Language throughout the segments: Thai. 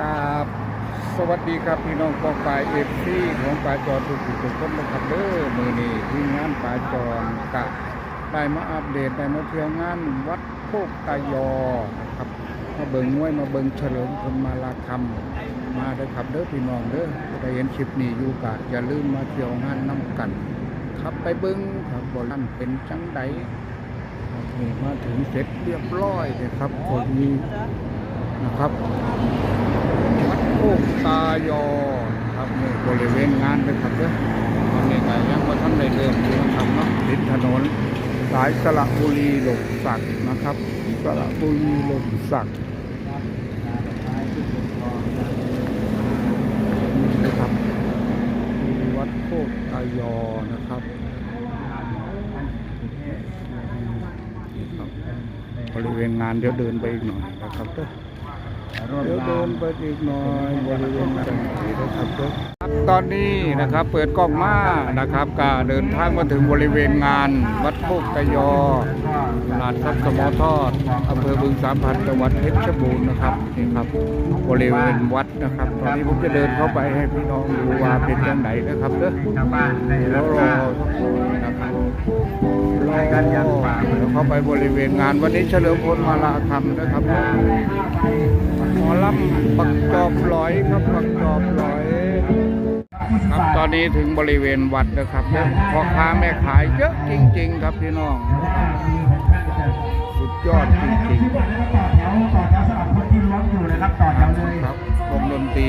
กราบสวัสดีครับพี่น้องกองปลายเอฟซีของปลายจอนทุกทุกคนนะครับเด้อมือนี้ที่งานปลายจอนกะได้มาอัปเดตได้มาเที่ยวงานวัดโคกตายอนะครับมาเบิงมวยมาเบิงเฉลิมพลมาลาคำมาเด้ครับเด้อพี่น้องเด้อได้เห็นคลิปนี้อยู่กะอย่าลืมมาเที่ยวงานน้ำกันครับไปเบิ่งครับบนั่นเป็นจังใดมาถึงเสร็จเรียบร้อยเลยครับคนนี้ นะครับวัดโคกตายอครับนี่บริเวณงานเลยครับเด้อตอนนี้ก็ยังว่าท่านได้เริ่มอยู่นะครับเนาะติดถนนสายสระบุรีหลงสักนะครับสระบุรีหลงสักนะครับมีวัดโคกตายอนะครับบริเวณงานเดี๋ยวเดินไปอีกหน่อยนะครับเด้อ เดี๋ยวเดินไปอีกหน่อยบริเวณจังหวัดนะครับครับ ตอนนี้นะครับเปิดกล้องมานะครับก็เดินทางมาถึงบริเวณงาน วัดโคกกะยอลาดทับสมอทอดอำเภอบึงสามพันจังหวัดเพชรบูรณ์นะครับนี่ครับบริเวณวัดนะครับ ตอนนี้ผมจะเดินเข้าไปให้พี่น้องดูว่าเป็นยังไงนะครับเด้อชาวบ้านในแล้วรอการนะครับรอเข้าไปบริเวณงานวันนี้เฉลิมพลมาลาคำนะครับหมอลำปักจอบลอยครับปักจอบลอย ครับตอนนี้ถึงบริเวณวัดนะครับพ่อค้าแม่ขายเยอะจริง ๆ ครับพี่น้อง สุดยอดจริงต่อแถวต่อแถวสำหรับคนที่ล้วงอยู่นะครับต่อแถวเลยๆครับวงดนตรี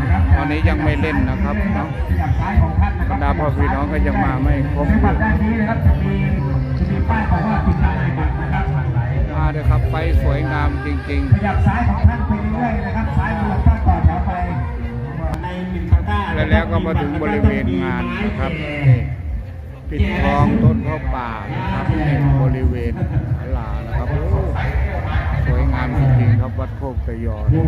นะครับตอนนี้ยังไม่เล่นนะครับเนาะขยับซ้ายของท่านนะบครรัรดาพ่อพี่น้องก็ยังมาไม่ครบในบัตรด้านนี้นะครับจะมีจะมีป้ายบอกว่าติดตามในบัตรนะครับมาเลยครับไปสวยงามจริงขยับซ้ายของท่านไปเรื่อยๆนะครับซ้ายมือท่านต่อ และแล้วก็มาถึงบริเวณงานนะครับนี่ปิดทองต้นข้าป่านะครับนี่บริเวณศาลานะครับโอ้สวยงามจริงๆครับวัดโคกตะยอนนี่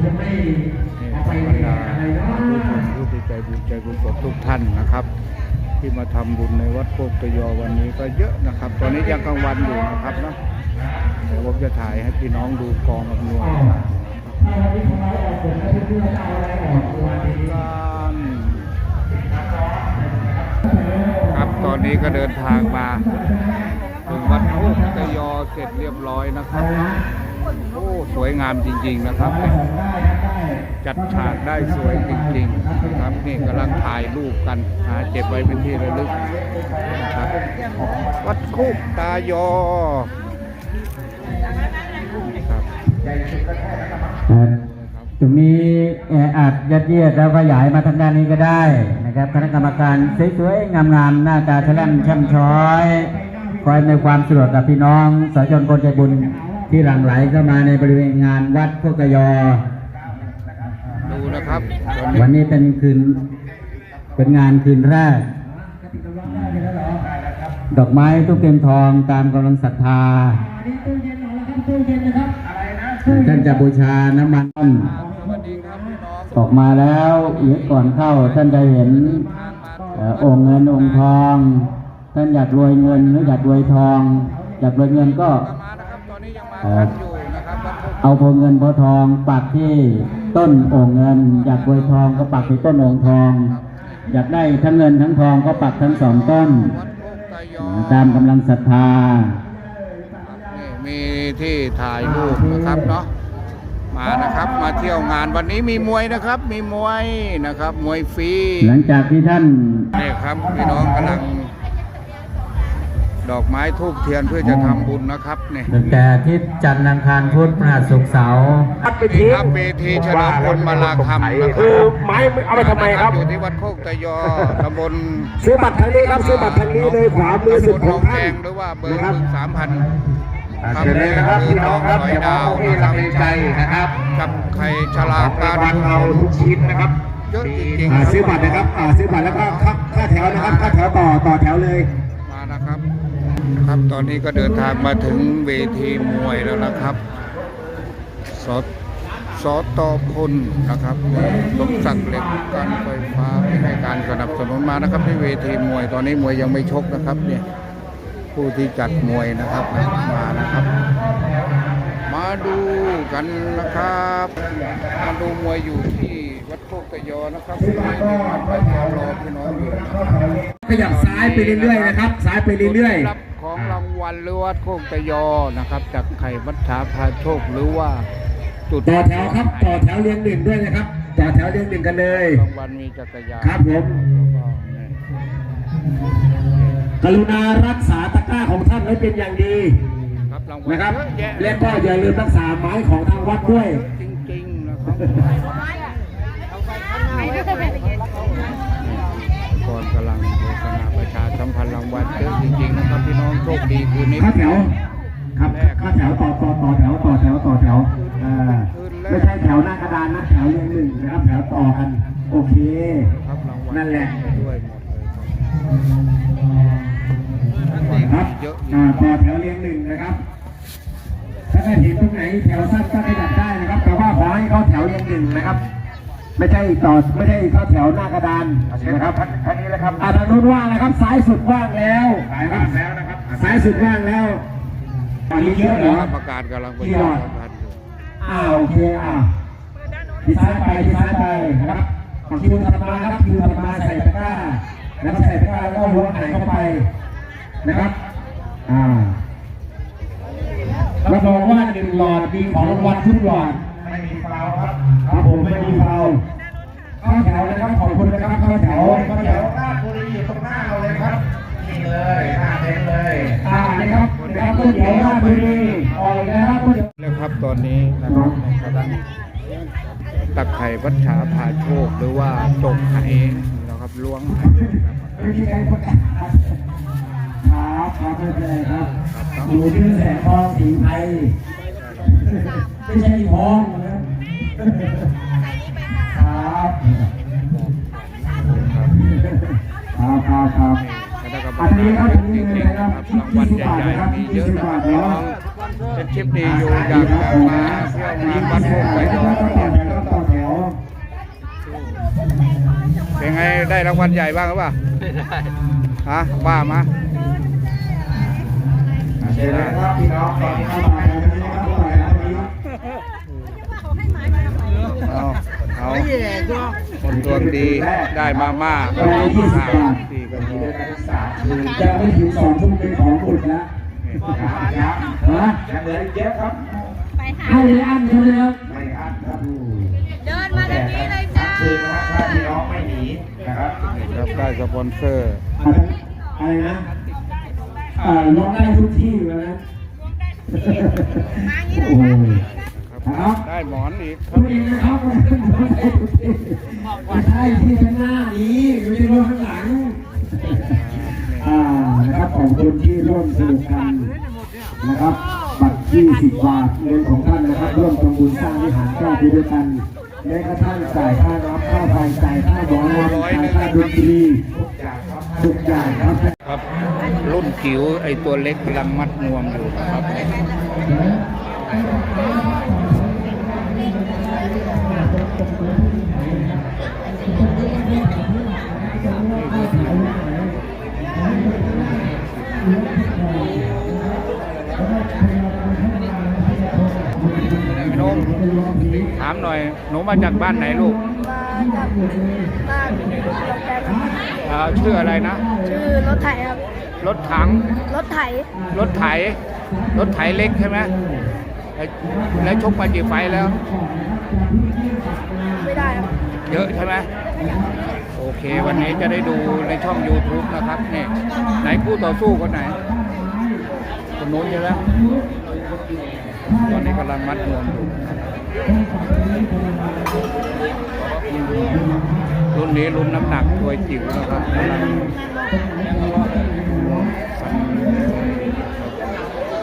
เอาธรรมดากอะไรเนาะผู้ชมผู้ใจบุญใจกุศลทุกท่านนะครับ ที่มาทำบุญในวัดโคกตะยอวันนี้ก็เยอะนะครับ ตอนนี้ยังกลางวันอยู่นะครับเนาะเดี๋ยวผมจะถ่ายให้พี่น้องดูกองอำนวยการครับ ตอนนี้ก็เดินทางมาถึงวัดโคกตะยอเสร็จเรียบร้อยนะครับโอ้สวยงามจริง ๆนะครับ จัดฉากได้สวยจริงๆนะครับนี่กำลังถ่ายรูปกันหาเก็บไว้เป็นที่ระลึกนะครับวัดคุกตายอครับ ตรงนี้แออัดยัดเยียดแล้วขยายมาทางด้านนี้ก็ได้นะครับคณะกรรมการสวยๆงามๆหน้าตาแฉลมแช่มช้อยคอยในความสะดวกกับพี่น้องสาธารณชนคนใจบุญที่หลั่งไหลเข้ามาในบริเวณงานวัดโคกยอดูนะครับตอนวันนี้นี้เป็นคืนเป็นงานคืนแรก ดอกไม้ทุกเกมทองตามกำลังศรัทธา ท่านจะบูชาน้ำมันออกมาแล้วเอียดก่อนเข้า ท่านได้เห็นองค์เงินองค์ทอง ท่านอยากรวยเงินหรืออยากรวยทอง อยากรวยเงินก็เอาพวงเงินพวงทองปักที่ต้นองค์เงิน อยากรวยทองก็ปักที่ต้นองค์ทอง อยากได้ทั้งเงินทั้งทองก็ปักทั้งสองต้น ตายอตามกำลังศรัทธา มีที่ถ่ายรูปนะครับเนาะมานะครับมาเที่ยวงานวันนี้มีมวยนะครับ มีมวยนะครับ มวยฟรีหลังจากที่ท่านนี่ครับพี่น้องกำลัง ดอกไม้ทูบเทียนเพื่อจะทำบุญนะครับนี่ตั้งแต่อาทิตย์จันทร์อังคารพุธพฤหัสศุกร์เสาร์นี่ครับเวทีเฉลิมพลมาลาคำนะคคืรัอบไม้เอาไปทำไมครับ อยู่ที่วัดโคกตะยอตำบลซื้อบัตรทางนี้ครับ ซื้อบัตรทางนี้เลยขวามือสุดตำบลของแกท่านงหรือว่าเบอร์นะครับบึงสามพันอ่า เชิญเลยนะครับพี่น้องครับสอยอย่าดาวเที่นะคลัรับงเลใจนะครับกับไข่ฉลาขกองการรางวัลเราทุกชิ้นนะครับเยอะจริงอ่าซื้อบัตรนะครับอ่าซื้อบัตรแล้วก็ค่าค่าแถวนะครับค่าแถวต่อต่อแถวเลยมานะครับครับตอนนี้ก็เดินทางมาถึงเวทีมวยแล้วนะครับสสตพลนะครับสมศักดิ์เหล็กการไฟฟ้าให้การสนับสนุนมานะครับที่เวทีมวยตอนนี้มวยยังไม่ชกนะครับเนี่ย ผู้ที่จัดมวยนะครับมานะครับ มาดูกันนะครับ มาดูมวยอยู่ที่วัดโคกตะยอนะครับที่วัดพระเจ้ารอพี่น้องอยู่นะครับขยับซ้ายไปเรื่อยๆนะครับ ซ้ายไปเรื่อยรับของรางวัลหรือวัดโคกตะยอนะครับ จากไข่วัดถาพาโชคหรือว่าจุดๆต่อแถวครับต่อแถวเรียงหนึ่งด้วยนะครับต่อแถวเรียงหนึ่งกันเลยรางวัลมีจักรยานครับผมแล้ว ก็เนี่ยกรุณารักษาตะกร้าของท่านไว้เป็นอย่างดีครับรางวัลนะครับ เยอะแยะและก็อย่าลืมรักษาไม้ของทางวัดด้วย จริงๆนะครับก่อนกำลังโฆษณาประชาสัมพันธ์รางวัลเยอะจริงๆนะครับพี่น้องโชคดีคืนนี้เข้าแถว ครับเข้าแถวต่อต่อต่อแถวต่อแถวต่อแถวอ่าไม่ใช่แถวหน้ากระดานนะแถวเรียงหนึ่งนะครับแถวต่อกัน โอเค ครับรางวัลนั่นแหละ ด้วยหมดเลยครับ ครับเยอะอ่าต่อแถวเรียงหนึ่งนะครับ ถ้าใครเห็นตรงไหนแถวสั้นก็ขยับได้นะครับ แต่ว่าขอให้เข้าแถวเรียงหนึ่งนะครับ ไม่ใช่ต่อไม่ใช่เข้าแถวหน้ากระดานนะครับท่านนี้แล้วครับอ่าทางนู้นว่างนะครับ ซ้ายสุดว่างแล้วซ้ายว่างแล้วนะครับ ซ้ายสุดว่างแล้วตอนนี้เยอะเหรอประกาศกำลังประชาสัมพันธ์อยู่อ่าโอเคอ่าที่ซ้ายไปที่ซ้ายไปนะครับคิวถัดมาครับคิวถัดมาใส่ตะกร้าแล้วก็ใส่ตะกร้าแล้วก็ล้วงไหนเข้าไป นะครับ อ่ารับรองว่าหนึ่งหลอดมีของรางวัลทุกหลอดไม่มีฟาวครับครับผมไม่มีเฟาเข้าแถวนะครับขอบคุณนะครับเข้าแถวเข้าแถเดี๋ยววราชบุรีอยู่ตรงหน้าเราเลยครับนี่เลยหน้าเต็นเลยอ่านะครับนะครับก๋วยเตี๋ยวราชบุรีออกเลยนะครับก๋วยเตี๋ยวแล้วครับตอนนี้นะครับกำลังตักไข่วัชชาพาโชคหรือว่าจงไข่นะครับล้วงไข่นะ ครับไม่ใครประกาศครับครับไม่เป็นไรครับหนูชื่อแสงทองสีไทยไม่ใช่ทองนะครับครับครับครับคณะกรรมการจริงๆนะครับรางวัลใหญ่ๆมีเยอะนะครับน้องเป็นคลิปดีอยู่อยากจะมาเที่ยวงานวัดโคกไก่ดอนเป็นไงได้รางวัลใหญ่บ้างหรือเปล่าฮะว่ามา เชิญเลยครับพี่น้องตอนนี้เข้ามาแล้วนะครับต่อยแล้วนี้เอาเอาคนดวงดีได้มาม่าไปยี่สิบบาทดีกันดีจะไม่ถึงสองทุ่มเป็นของบุตรแล้วครับฮะยังเหลืออีกเยอะครับให้เลยอันใช่ไหมครับไม่อันครับเดินมาทางนี้เลยจ้าคืนนะครับถ้าพี่น้องไม่หนีนะครับครับได้สปอนเซอร์อะไรนะ อ่าลงได้ทุกที่เลยนะมาอย่างนี้เลยโอ้จ้าครับได้หมอนอีกคคุรับณเองนะครับไม่ใช่ที่ข้างหน้านี้ไม่ใช่รถข้างหลังอ่านะครับของคนที่ร่วมสนุกกันนะครับบัตร20บาทเงินของท่านนะครับร่วมทำบุญสร้างวิหารแก้วไปด้วยกันแม้กระทั่งจ่ายค่าน้ำค่าไฟจ่ายค่าหมอลำจ่ายค่าดนตรีทุกอย่างครับ ครับ รุ่นจิ๋วไอตัวเล็กกำลังมัดงวมอยู่ครับพี่ น้องถามหน่อย หนูมาจากบ้านไหนลูก มาจากบ้านโรงแรมเอ่อชื่ออะไรนะ ชื่อรถไถครับ รถถัง รถไถรถไถ รถไถเล็กใช่ไหมแล้วแล้วชกมากี่ไฟล์แล้ว ไม่ได้ครับ เยอะใช่ไหมโอเค วันนี้จะได้ดูในช่อง YouTube นะครับนี่ไหนคู่ต่อสู้คนไหนคนนู้นใช่ไหม ตอนนี้กำลังมัดนวมอยู่รุ่นนี้รุ่นน้ำหนักตัวจิ๋วนะครับกำลัง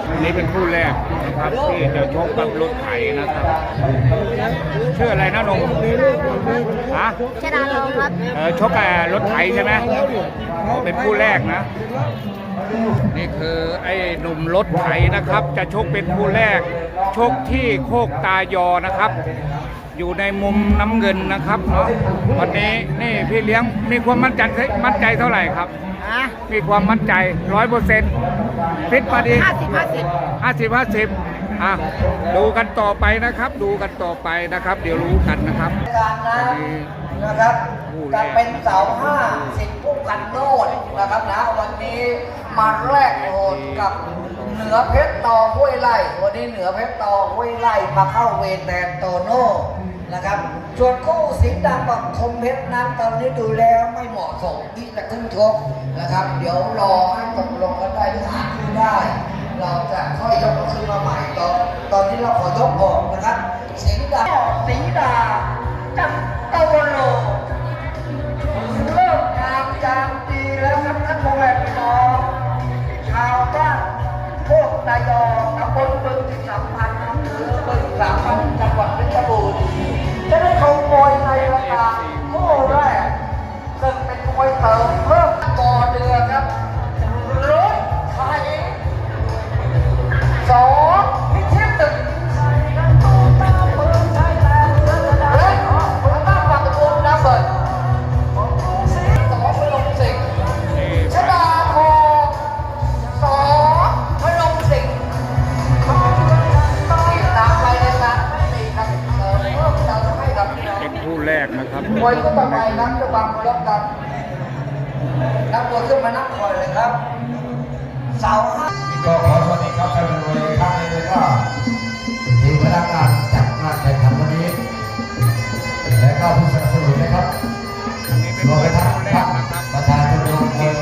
อันนี้เป็นคู่แรก นะครับที่จะชกกับรถไถนะครับชื่ออะไรนะหนงฮะชนะลองครับเออชกกับรถไถใช่ไหมอ๋อเป็นคู่แรกนะ นี่คือไอ้หนุ่มรถไถนะครับ จะชกเป็นคู่แรก ชกที่โคกตายอนะครับ อยู่ในมุมน้ำเงินนะครับเนาะวันนี้นี่พี่เลี้ยงมีความมั่นใจมั่นใจเท่าไหร่ครับอะมีความมั่นใจร้อยเปอร์เซ็นต์ฟิตมาดีห้าสิบห้าสิบห้าสิบห้าสิบอะดูกันต่อไปนะครับ ดูกันต่อไปนะครับ เดี๋ยวรู้กันนะครับการนะวันนี้นะครับคู่แรจะกเป็นเสาห้าสิบผู้กันโนดนะครับนะวันนี้มาแรกโหดกับ เหนือเพชรตอห้วยไร่วันนี้เหนือเพชรตอห้วยไร่มาเข้าเวรแทนโตโน่นะครับส่วนคู่สิงห์ดำกับคมเพชรนั้นตอนนี้ดูแล้วไม่เหมาะสมที่จะขึ้นชกนะครับ เดี๋ยวรอให้ตกลงกันได้หรือหาคืนได้ เราจะค่อยยกขึ้นมาใหม่ตอนตอนนี้เราขอยกออกนะครับ สิงห์ดำสีดากับตะวันโลเริ่มงามยามดีแล้วครับท่านพ่อแม่พี่น้องชาวบ้าน พวกตายอตำบลบึงที่สามพันอำเภอบึงสามพันจังหวัดเพชรบูรณ์จะได้เขามวยในราคาคู่แรกซึ่งเป็นมวยเสริมเพิ่มต่อเดือนครับ มวยก็ต่อไปครับจะวางมือรับกันนักมวยขึ้นมานั่งคอยเลยครับ เสาห้าก็ขอสวัสดีครับท่านผู้ชมอีกครั้งหนึงเลยก็ทีมพนักงานจัดงานแข่งขันวันนี้ และก็ผู้สนับสนุนนะครับอันนี้เป็นรวมคู่ไปทั้งแรท่ากนนะครับประธานชมรมมวย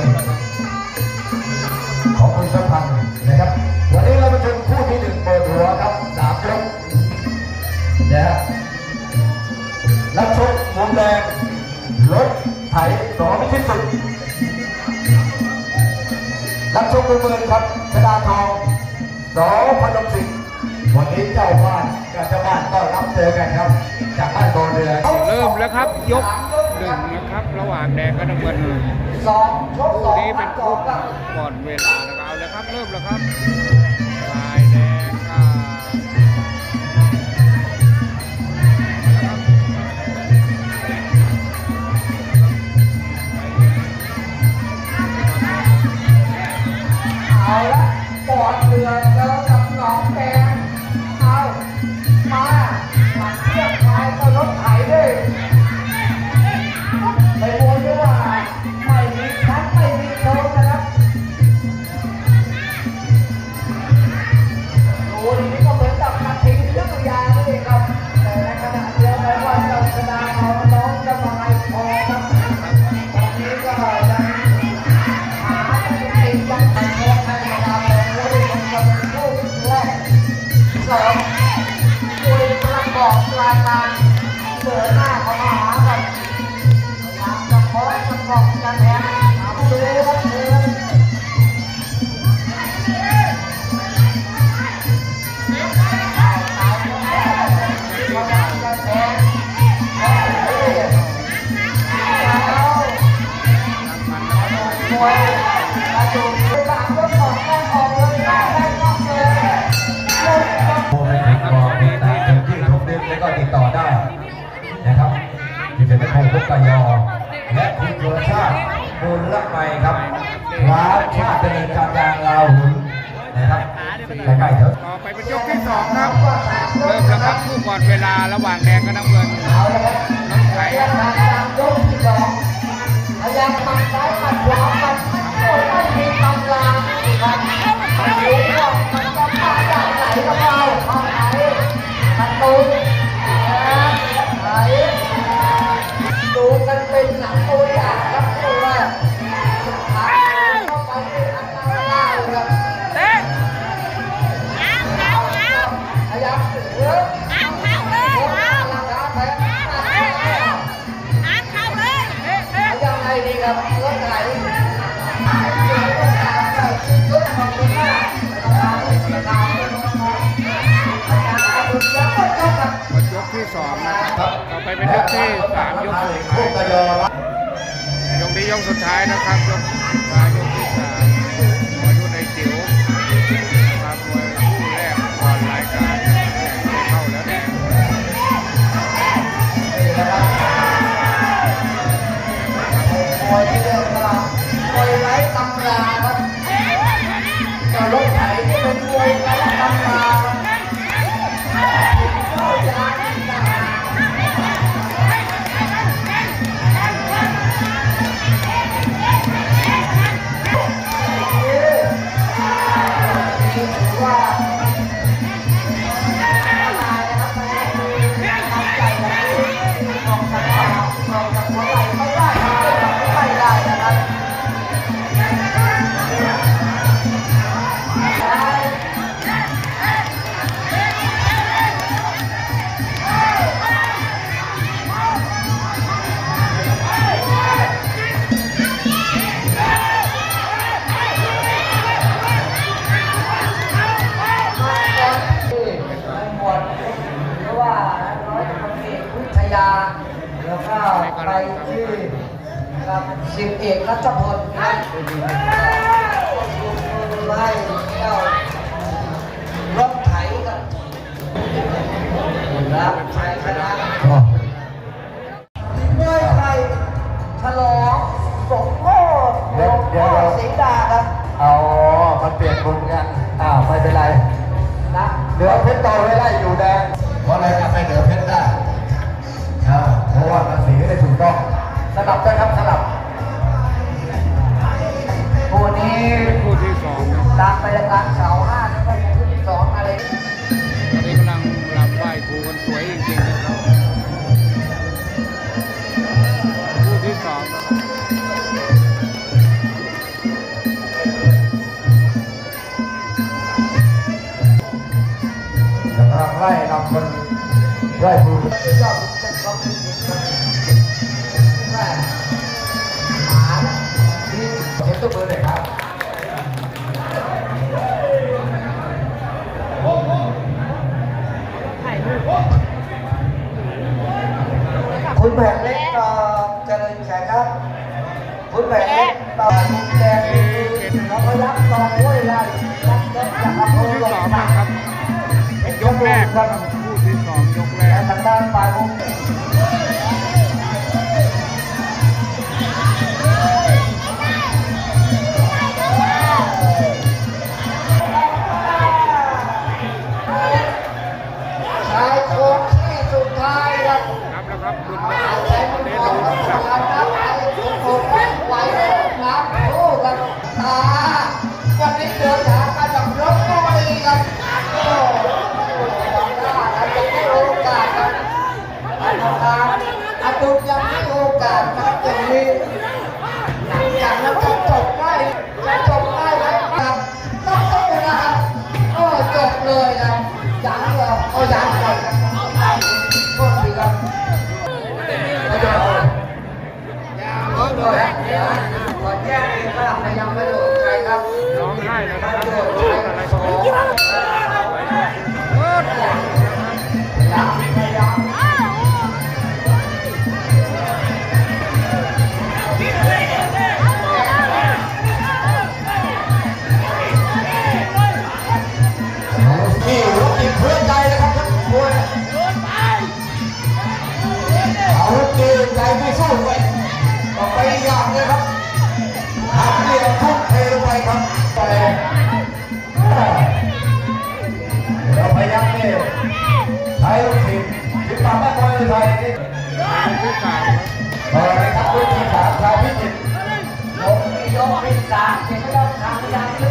ของคุณสัมพันธ์นะครับ นักชกมือมือครับชดาทองสอพนมสิงห์วันนี้เจ้าบ้านกับเจ้าบ้านต้อนรับเจอกันครับ จากบ้านโบเรือเริ่มแล้วครับ ยกหนึ่งนะครับ ระหว่างแดงกับน้ำเงินสองชกสคู่องนี้เป็นสคู่องครับก่อนเวลานะครับเอาเลยครับ เริ่มแล้วครับ เอาละปอดเดือยแล้วกับน้องแก สองคุยประกอบรายการเสือหน้าเขามาหากันพยายามจะคอยประกอบกันแทนทำดูครับเชิญมวย กเดือนแล้วก็ติดต่อได้นะครับที่เป็นพงศ์พุกกยอ และคุณสุรชาติบุญละไมครับร้านชาติเจริญการยางลาวหุนนะครับใกล้ๆเถอะต่อไปเป็นยกที่สองครับ เริ่มแล้วครับคู่ก่อนเวลาระหว่างแดงกับน้ำเงินเอาละครับน้องไก่พยายามตามยกที่สองพยายามปัดซ้ายปัดขวาปัด เป็นหนังตัวอย่างครับตัวแรกสุดท้ายเข้าไปที่อันตรายครับพยายามเสือยังไงดีครับรถไหนยกที่สองนะครับต่อไป เป็นยกที่สามยกสุดพวกกท้ายยอรับยกนี้ยกสุดท้ายนะครับยกสุดท้ายยกที่สามม สิบเอกรัชพลนะไล่เจ้ารถไถกันรับชัยชนะเมื่อไทยฉลองสมโภชหลวงพ่อศรีดาครับเอามันเปลี่ยนมุมกันอ้าวไม่เป็นไรนะเหนือเพชรต่อไว้ไล่อยู่แดงเพราะอะไรทำให้เหนือเพชรได้อ่าเพราะว่ามันสีไม่ได้ถูกต้องสลับนะครับสลับ คู่นี้คู่ที่สองนะตามไปรายการเสาห้าแล้วก็คู่ที่สองอะไรตอนนี้กำลังรำไหว้ครูกันสวยจริงๆนะครับคู่ที่สองนะครับกำลังไล่นำคนไล่ผู้ยอดเจ็ดคว ยก นะครับนี่รถติดเพื่อนใจนะครับท่านผู้ชมเอารถเกใจไม่สู้ไปต่อไปอย่างเลยครับ คอยไทยนี่คู่ที่สามครับต่อเลยครับรุ่นที่สามชาวพิจิตรลงมียกมีสามเห็นแล้วทางยังห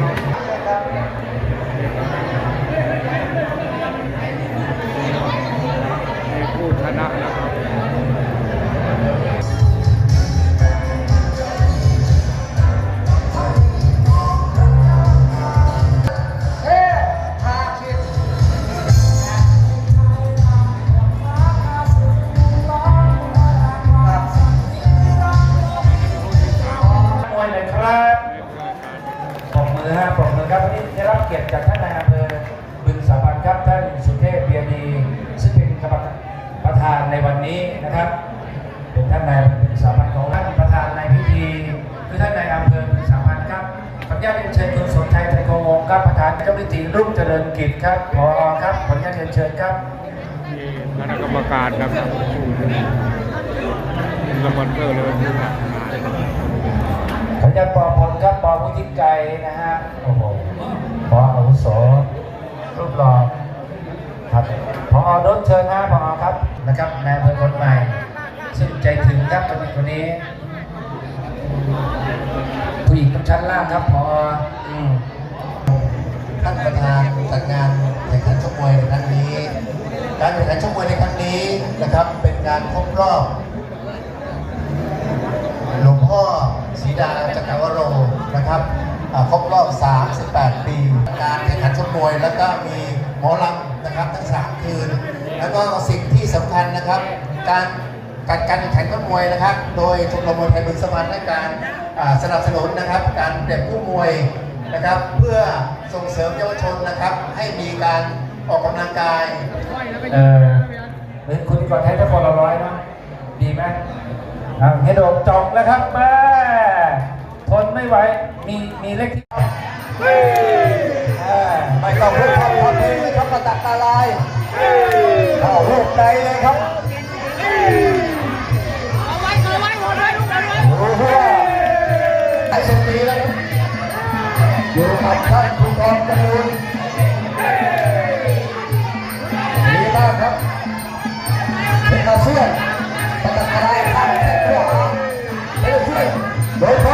นอ กิจครับพอครับขออนุญาตเรียนเชิญครับมีคณะกรรมการนะครับคู่นี้สปอนเซอร์เลยผู้หลักขออนุญาตปอพลครับปอพุทธิไกรนะฮะโอ้โหปออาวุโสรูปหล่อครับพอรถเชิญนะพอครับนะครับนายอำเภอคนใหม่ซึ่งใจถึงครับคนนี้คนนี้ผู้หญิงชั้นล่างครับพออืม ท่านประธานจัดงานแข่งขันชกมวยในครั้งนี้ การแข่งขันชกมวยในครั้งนี้นะครับเป็นงานครบรอบหลวงพ่อศรีดาจักรวโรนะครับครบรอบ 38 ปี การแข่งขันชกมวยแล้วก็มีหมอลำนะครับทั้ง 3 คืน แล้วก็สิ่งที่สำคัญนะครับ การการการแข่งขันมวยนะครับ โดยชมรมมวยไทยบึงสมานให้การสนับสนุนนะครับ การเตรียมผู้มวย นะครับ เพื่อส่งเสริมเยาวชนนะครับ ให้มีการออกกำลังกายเออเป็นคุณก่อนให้ได้คนละร้อยเนาะดีไหมอ่าเฮดโดจบแล้วครับแม่ทนไม่ไหวมีมีเล็กที่ไม่ต้องพูดคำคำนี้เลยครับมาตักตาลายเข้าลูกใดเลยครับรู้ว่าไอ้สิบปีแล้วครับอ ยู่กับท่านผู้กองจรูนดีมากครับเป็นอาเซียนมาตักตาลายข้างแขนขวาเป็นอาเซียนโดยพร้อมนาย